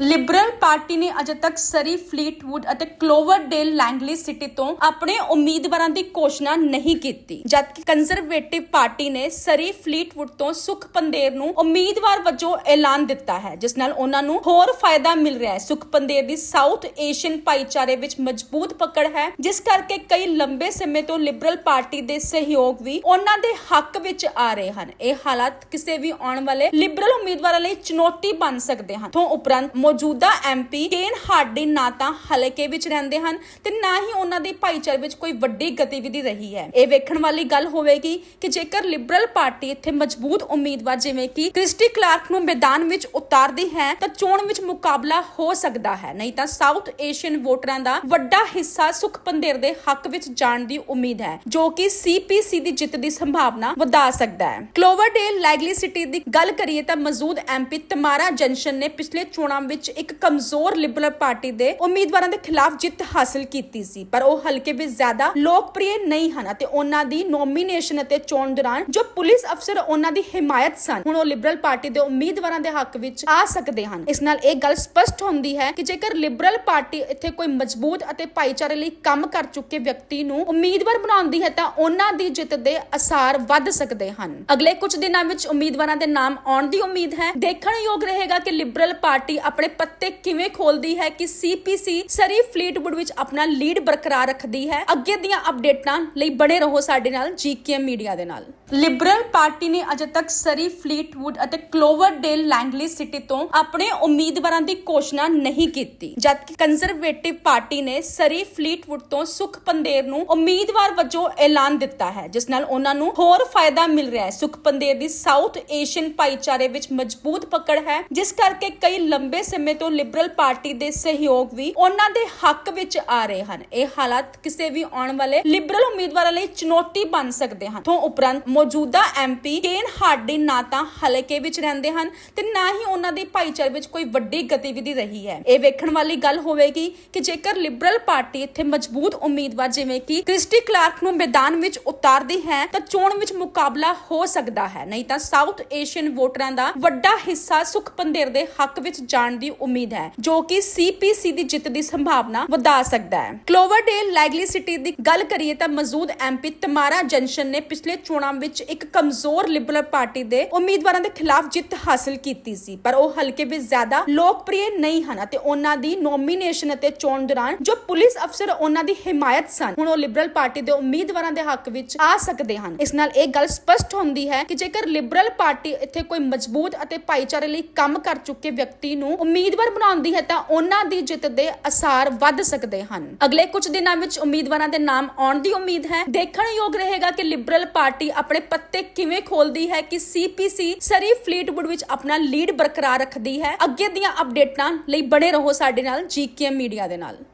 Liberal party ਨੇ ਅਜੇ ਤੱਕ ਸਰੀ, Fleetwood ਅਤੇ ਕਲੋਵਰਡੇਲ ਲੈਂਗਲੀ ਸਿਟੀ ਤੋਂ ਆਪਣੇ ਉਮੀਦਵਾਰਾਂ ਦੀ ਘੋਸ਼ਣਾ ਨਹੀਂ ਕੀਤੀ। ਜਦਕਿ ਕੰਜ਼ਰਵੇਟਿਵ ਪਾਰਟੀ ਨੇ ਸਰੀ, ਫਲੀਟਵੁੱਡ ਤੋਂ ਸੁਖ ਪੰਦੇਰ ਨੂੰ ਉਮੀਦਵਾਰ ਵਜੋਂ ਐਲਾਨ ਦਿੱਤਾ ਹੈ, ਜਿਸ ਨਾਲ ਉਹਨਾਂ ਨੂੰ ਹੋਰ ਫਾਇਦਾ ਮਿਲ ਰਿਹਾ ਹੈ। ਸੁਖ ਪੰਦੇਰ ਦੀ ਸਾਊਥ ਏਸ਼ੀਅਨ ਭਾਈਚਾਰੇ ਵਿੱਚ ਮਜ਼ਬੂਤ ਪਕੜ ਹੈ, ਜਿਸ ਕਰਕੇ ਕਈ ਲੰਬੇ ਸਮੇਂ ਤੋਂ ਲਿਬਰਲ ਪਾਰਟੀ ਦੇ ਸਹਿਯੋਗ ਵੀ ਉਹਨਾਂ ਦੇ ਹੱਕ ਵਿੱਚ ਆ ਰਹੇ ਹਨ। ਇਹ ਹਾਲਾਤ ਕਿਸੇ ਵੀ ਆਉਣ ਵਾਲੇ ਲਿਬਰਲ ਉਮੀਦਵਾਰਾਂ ਲਈ ਚੁਣੌਤੀ ਬਣ ਸਕਦੇ ਹਨ। ਤੋਂ ਉਪਰੰਤ ਮੌਜੂਦਾ ਐਮਪੀ ਕੇਨ ਹਾਰਡੀ ਨਾ ਤਾਂ ਹਲਕੇ ਵਿੱਚ ਰਹਿੰਦੇ ਹਨ ਤੇ ਨਾ ਹੀ ਉਹਨਾਂ ਦੇ ਭਾਈਚਾਰੇ ਵਿੱਚ ਕੋਈ ਵੱਡੀ ਗਤੀਵਿਧੀ ਰਹੀ ਹੈ। ਇਹ ਵੇਖਣ ਵਾਲੀ ਗੱਲ ਹੋਵੇਗੀ ਕਿ ਜੇਕਰ ਲਿਬਰਲ ਪਾਰਟੀ ਇੱਥੇ ਮਜ਼ਬੂਤ ਉਮੀਦਵਾਰ ਜਿਵੇਂ ਕਿ ਕ੍ਰਿਸਟੀ ਕਲਾਰਕ ਨੂੰ ਮੈਦਾਨ ਵਿੱਚ ਉਤਾਰਦੀ ਹੈ, ਤਾਂ ਚੋਣ ਵਿੱਚ ਮੁਕਾਬਲਾ ਹੋ ਸਕਦਾ ਹੈ। ਨਹੀਂ ਤਾਂ ਸਾਊਥ ਏਸ਼ੀਅਨ ਵੋਟਰਾਂ ਦਾ ਵੱਡਾ ਹਿੱਸਾ ਸੁਖ ਦੇ ਹੱਕ ਵਿੱਚ ਜਾਣ ਦੀ ਉਮੀਦ ਹੈ, ਜੋ ਕਿ ਸੀਪੀਸੀ ਦੀ ਜਿੱਤ ਦੀ ਸੰਭਾਵਨਾ ਵਧਾ ਸਕਦਾ ਹੈ। ਕਲੋਵਰਡੇਲ ਲੈਗਲੀ ਸਿਟੀ ਦੀ ਗੱਲ ਕਰੀਏ ਤਾਂ ਮੌਜੂਦ ਐਮਪੀ ਤਮਾਰਾ ਜਨਸਨ ਨੇ ਪਿਛਲੇ ਚੋਣਾਂ ਵਿੱਚ ਇੱਕ ਕਮਜ਼ੋਰ ਲਿਬਰਲ ਪਾਰਟੀ ਦੇ ਉਮੀਦਵਾਰਾਂ ਦੇ ਖਿਲਾਫ ਜਿੱਤ ਹਾਸਲ ਕੀਤੀ ਸੀ, ਪਰ ਉਹ ਹਲਕੇ ਵਿੱਚ ਜ਼ਿਆਦਾ ਲੋਕਪ੍ਰਿਯ ਨਹੀਂ ਹਨ ਅਤੇ ਉਹਨਾਂ ਦੀ ਨੋਮੀਨੇਸ਼ਨ ਅਤੇ ਚੋਣ ਦੌਰਾਨ ਜੋ ਪੁਲਿਸ ਅਫਸਰ ਉਹਨਾਂ ਦੀ ਹਿਮਾਇਤ ਸਨ, ਹੁਣ ਉਹ ਲਿਬਰਲ ਪਾਰਟੀ ਦੇ ਉਮੀਦਵਾਰਾਂ ਦੇ ਹੱਕ ਵਿੱਚ ਆ ਸਕਦੇ ਹਨ। ਇਸ ਨਾਲ ਇਹ ਗੱਲ ਸਪਸ਼ਟ ਹੁੰਦੀ ਹੈ ਕਿ ਜੇਕਰ ਲਿਬਰਲ ਪਾਰਟੀ ਇੱਥੇ ਕੋਈ ਮਜ਼ਬੂਤ ਅਤੇ ਭਾਈਚਾਰੇ ਲਈ ਕੰਮ ਕਰ ਚੁੱਕੇ ਵਿਅਕਤੀ ਨੂੰ ਉਮੀਦਵਾਰ ਬਣਾਉਂਦੀ ਹੈ, ਤਾਂ ਉਹਨਾਂ ਦੀ ਜਿੱਤ ਦੇ ਅਸਾਰ ਵੱਧ ਸਕਦੇ ਹਨ। ਅਗਲੇ ਕੁਝ ਦਿਨਾਂ ਵਿੱਚ ਉਮੀਦਵਾਰਾਂ ਦੇ ਨਾਮ ਆਉਣ ਦੀ ਉਮੀਦ ਹੈ। ਦੇਖਣ ਯੋਗ ਰਹੇਗਾ ਕਿ ਲਿਬਰਲ ਪਾਰਟੀ ਆਪਣੇ ਪੱਤੇ ਕਿਵੇਂ ਖੋਲਦੀ ਹੈ ਕਿ ਸੀਪੀਸੀ ਸਰੀ ਫਲੀਟਵੁੱਡ ਵਿੱਚ ਆਪਣਾ ਲੀਡ ਬਰਕਰਾਰ ਰੱਖਦੀ ਹੈ? ਅੱਗੇ ਦੀਆਂ ਅਪਡੇਟਾਂ ਲਈ ਬਣੇ ਰਹੋ ਸਾਡੇ ਨਾਲ ਜੀਕੇਐਮ ਮੀਡੀਆ ਦੇ ਨਾਲ। ਲਿਬਰਲ ਪਾਰਟੀ ਨੇ ਅਜੇ ਤੱਕ ਸਰੀ ਫਲੀਟਵੁੱਡ ਅਤੇ ਕਲੋਵਰਡੇਲ ਲੈਂਗਲੀ ਸਿਟੀ ਤੋਂ ਆਪਣੇ ਉਮੀਦਵਾਰਾਂ ਦੀ ਘੋਸ਼ਣਾ ਨਹੀਂ ਕੀਤੀ। ਜਦਕਿ ਕੰਜ਼ਰਵੇਟਿਵ ਪਾਰਟੀ ਨੇ ਸਰੀ ਫਲੀਟਵੁੱਡ ਤੋਂ ਸੁਖ ਪੰਦੇਰ ਨੂੰ ਉਮੀਦਵਾਰ ਵਜੋਂ ਐਲਾਨ ਦਿੱਤਾ ਹੈ, ਜਿਸ ਨਾਲ ਉਹਨਾਂ ਨੂੰ ਹੋਰ ਫਾਇਦਾ ਮਿਲ ਰਿਹਾ ਹੈ। ਸੁਖ ਪੰਦੇਰ ਦੀ ਸਾਊਥ ਏਸ਼ੀਅਨ ਭਾਈਚਾਰੇ ਵਿੱਚ ਮਜ਼ਬੂਤ ਪਕੜ ਹੈ, ਜਿਸ ਕਰਕੇ ਕਈ ਲੰਬੇ ਸਮੇਂ ਤੋਂ ਲਿਬਰਲ ਪਾਰਟੀ ਦੇ ਸਹਿਯੋਗ ਵੀ ਉਹਨਾਂ ਦੇ ਹੱਕ ਵਿੱਚ ਆ ਰਹੇ ਹਨ। ਇਹ ਹਾਲਾਤ ਕਿਸੇ ਵੀ ਆਉਣ ਵਾਲੇ ਲਿਬਰਲ ਉਮੀਦਵਾਰਾਂ ਲਈ ਚੁਣੌਤੀ ਬਣ ਸਕਦੇ ਹਨ। ਤੋਂ ਉਪਰੰਤ ਮੌਜੂਦਾ ਐਮਪੀ ਕੇਨ ਹਾਰਡੀ ਨਾ ਤਾਂ ਹਲਕੇ ਵਿੱਚ ਰਹਿੰਦੇ ਹਨ ਤੇ ਨਾ ਹੀ ਉਹਨਾਂ ਦੇ ਭਾਈਚਾਰੇ ਵਿੱਚ ਕੋਈ ਵੱਡੀ ਗਤੀਵਿਧੀ ਰਹੀ ਹੈ। ਇਹ ਵੇਖਣ ਵਾਲੀ ਗੱਲ ਹੋਵੇਗੀ ਕਿ ਜੇਕਰ ਲਿਬਰਲ ਪਾਰਟੀ ਇੱਥੇ ਮਜ਼ਬੂਤ ਉਮੀਦਵਾਰ ਜਿਵੇਂ ਕਿ ਕ੍ਰਿਸਟੀ ਕਲਾਰਕ ਨੂੰ ਮੈਦਾਨ ਵਿੱਚ ਉਤਾਰਦੀ ਹੈ, ਤਾਂ ਚੋਣ ਵਿੱਚ ਮੁਕਾਬਲਾ ਹੋ ਸਕਦਾ ਹੈ। ਨਹੀਂ ਤਾਂ ਸਾਊਥ ਏਸ਼ੀਅਨ ਵੋਟਰਾਂ ਦਾ ਵੱਡਾ ਹਿੱਸਾ ਸੁਖ ਦੇ ਹੱਕ ਵਿੱਚ ਜਾਣ ਦੀ ਉਮੀਦ ਹੈ, ਜੋ ਕਿ ਸੀਪੀਸੀ ਦੀ ਜਿੱਤ ਦੀ ਸੰਭਾਵਨਾ ਵਧਾ ਸਕਦਾ ਹੈ। ਕਲੋਵਰਡੇਲ ਲੈਗਲੀ ਸਿਟੀ ਦੀ ਗੱਲ ਕਰੀਏ ਤਾਂ ਮੌਜੂਦ ਐਮਪੀ ਤਮਾਰਾ ਜਨਸਨ ਨੇ ਪਿਛਲੇ ਚੋਣਾਂ ਵਿੱਚ ਇੱਕ ਕਮਜ਼ੋਰ ਲਿਬਰਲ ਪਾਰਟੀ ਦੇ ਉਮੀਦਵਾਰਾਂ ਦੇ ਖਿਲਾਫ ਜਿੱਤ ਹਾਸਲ ਕੀਤੀ ਸੀ। ਪਰ ਉਹ ਹਲਕੇ ਵਿੱਚ ਜ਼ਿਆਦਾ ਲੋਕਪ੍ਰਿਯ ਨਹੀਂ ਹਨ ਅਤੇ ਉਹਨਾਂ ਦੀ ਨੋਮੀਨੇਸ਼ਨ ਅਤੇ ਚੋਣ ਦੌਰਾਨ ਜੋ ਪੁਲਿਸ ਅਫਸਰ ਉਹਨਾਂ ਦੀ ਹਿਮਾਇਤ ਸਨ, ਹੁਣ ਉਹ ਲਿਬਰਲ ਪਾਰਟੀ ਦੇ ਉਮੀਦਵਾਰਾਂ ਦੇ ਹੱਕ ਵਿੱਚ ਆ ਸਕਦੇ ਹਨ। ਇਸ ਨਾਲ ਇਹ ਗੱਲ ਸਪਸ਼ਟ ਹੁੰਦੀ ਹੈ ਕਿ ਜੇਕਰ ਲਿਬਰਲ ਪਾਰਟੀ ਇੱਥੇ ਕੋਈ ਮਜ਼ਬੂਤ ਅਤੇ ਭਾਈਚਾਰੇ ਲਈ ਕੰਮ ਕਰ ਚੁੱਕੇ ਵਿਅਕਤੀ ਨੂੰ ਉਮੀਦਵਾਰ ਬਣਾਉਂਦੀ ਹੈ ਤਾਂ ਉਹਨਾਂ ਦੀ ਜਿੱਤ ਦੇ ਅਸਾਰ ਵੱਧ ਸਕਦੇ ਹਨ। ਅਗਲੇ ਕੁਝ ਦਿਨਾਂ ਵਿੱਚ ਉਮੀਦਵਾਰਾਂ ਦੇ ਨਾਮ ਆਉਣ ਦੀ ਉਮੀਦ ਹੈ। ਦੇਖਣ ਯੋਗ ਰਹੇਗਾ ਕਿ ਲਿਬਰਲ ਪਾਰਟੀ ਆਪਣੇ ਪੱਤੇ ਕਿਵੇਂ ਖੋਲਦੀ ਹੈ ਕਿ ਸੀਪੀਸੀ ਸਰੀ ਫਲੀਟਵੁੱਡ ਵਿੱਚ ਆਪਣਾ ਲੀਡ ਬਰਕਰਾਰ ਰੱਖਦੀ ਹੈ? ਅੱਗੇ ਦੀਆਂ ਅਪਡੇਟਾਂ ਲਈ ਬਣੇ ਰਹੋ ਸਾਡੇ ਨਾਲ ਜੀਕੇਐਮ ਮੀਡੀਆ ਦੇ ਨਾਲ।